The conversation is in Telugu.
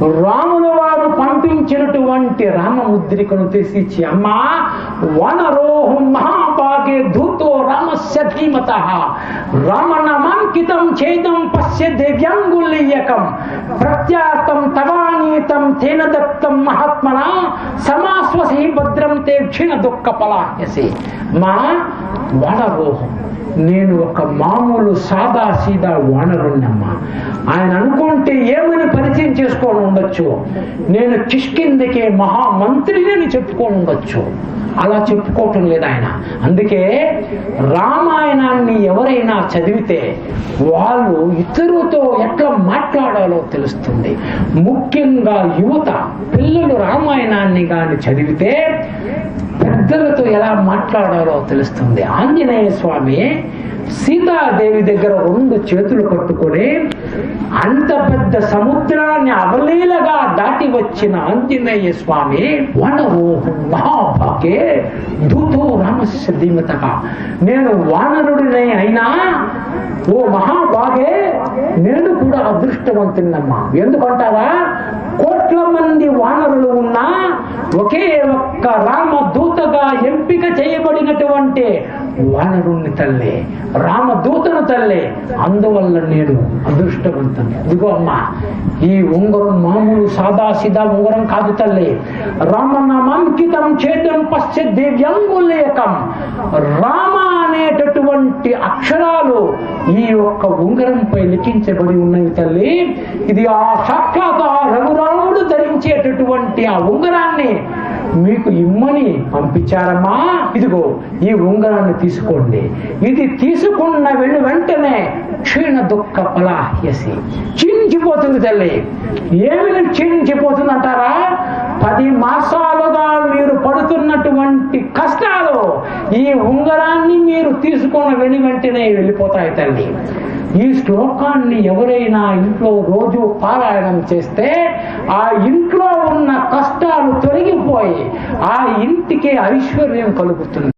రాముల వారు పంపించినటువంటి రామముద్రికను తీసిచ్చి అమ్మా వనరోహు మహాభాగే ధూతో రామస్య ధీమత రామనామాంకితం చేతం పశ్య దివ్యంగుల్యకం ప్రత్యార్థం తవానీతం తేన దత్తం మహాత్మన సమాశ్వసి భద్రం తే క్షీణ దుఃఖ పలాహ్యసి. మా వనరోహం నేను ఒక మామూలు సాదా సీదా వానరుణ్ణమ్మా. ఆయన అనుకుంటే ఏమని పరిచయం చేసుకొని ఉండొచ్చు? నేను కిష్కిందకే మహామంత్రిని అని చెప్పుకొని ఉండొచ్చు. అలా చెప్పుకోవటం లేదు ఆయన. అందుకే రామాయణాన్ని ఎవరైనా చదివితే వాళ్ళు ఇతరులతో ఎట్లా మాట్లాడాలో తెలుస్తుంది. ముఖ్యంగా యువత పిల్లలు రామాయణాన్ని కానీ చదివితే పెద్దలతో ఎలా మాట్లాడాలో తెలుస్తుంది. ఆంజనేయ స్వామి సీతాదేవి దగ్గర రెండు చేతులు కట్టుకొని అంత పెద్ద సముద్రాన్ని అవలీలగా దాటి వచ్చిన ఆంజనేయ స్వామి వనరోహం మహాభాగే దూతో రామస్య ధీమతగా నేను వానరుడినే అయినా ఓ మహాభాగే నేను కూడా అదృష్టవంతున్నమ్మా ఎందుకంటారా? కోట్ల మంది వానరులు ఉన్నా ఒకే ఒక్క రామ ఎంపిక చేయబడినటువంటి వానరుణ్ణి తల్లి రామదూతను తల్లి. అందువల్ల నేను అదృష్టవంతుని. ఇదిగో అమ్మ ఈ ఉంగరం మామూలు సాదాసీదా ఉంగరం కాదు తల్లి. రామనామాంకితం చేతం పశ్చ దివ్యాంగులేకం రామ అనేటటువంటి అక్షరాలు ఈ యొక్క ఉంగరంపై లిఖించబడి ఉన్నవి తల్లి. ఇది ఆ సాక్షాత్ ఆ రఘురాముడు ధరించేటటువంటి ఆ ఉంగరాన్ని మీకు ఇమ్మని పంపించారమ్మా. ఇదిగో ఈ ఉంగరాన్ని తీసుకోండి. ఇది తీసుకున్న వెళ్ళి వెంటనే క్షీణ దుఃఖ పలాహ్యసి క్షీణించిపోతుంది తల్లి. ఏమి క్షీణించిపోతుంది అంటారా పది మాసాలుగా మీరు పడుతున్నటువంటి కష్టాలు ఈ ఉంగరాన్ని మీరు తీసుకున్న వెళ్ళి వెంటనే వెళ్ళిపోతాయి తల్లి. ఈ శ్లోకాన్ని ఎవరైనా ఇంట్లో రోజు పారాయణం చేస్తే ఆ ఇంట్లో ఉన్న కష్ట ఆ ఇంటికి ఐశ్వర్యం కలుగుతుంది.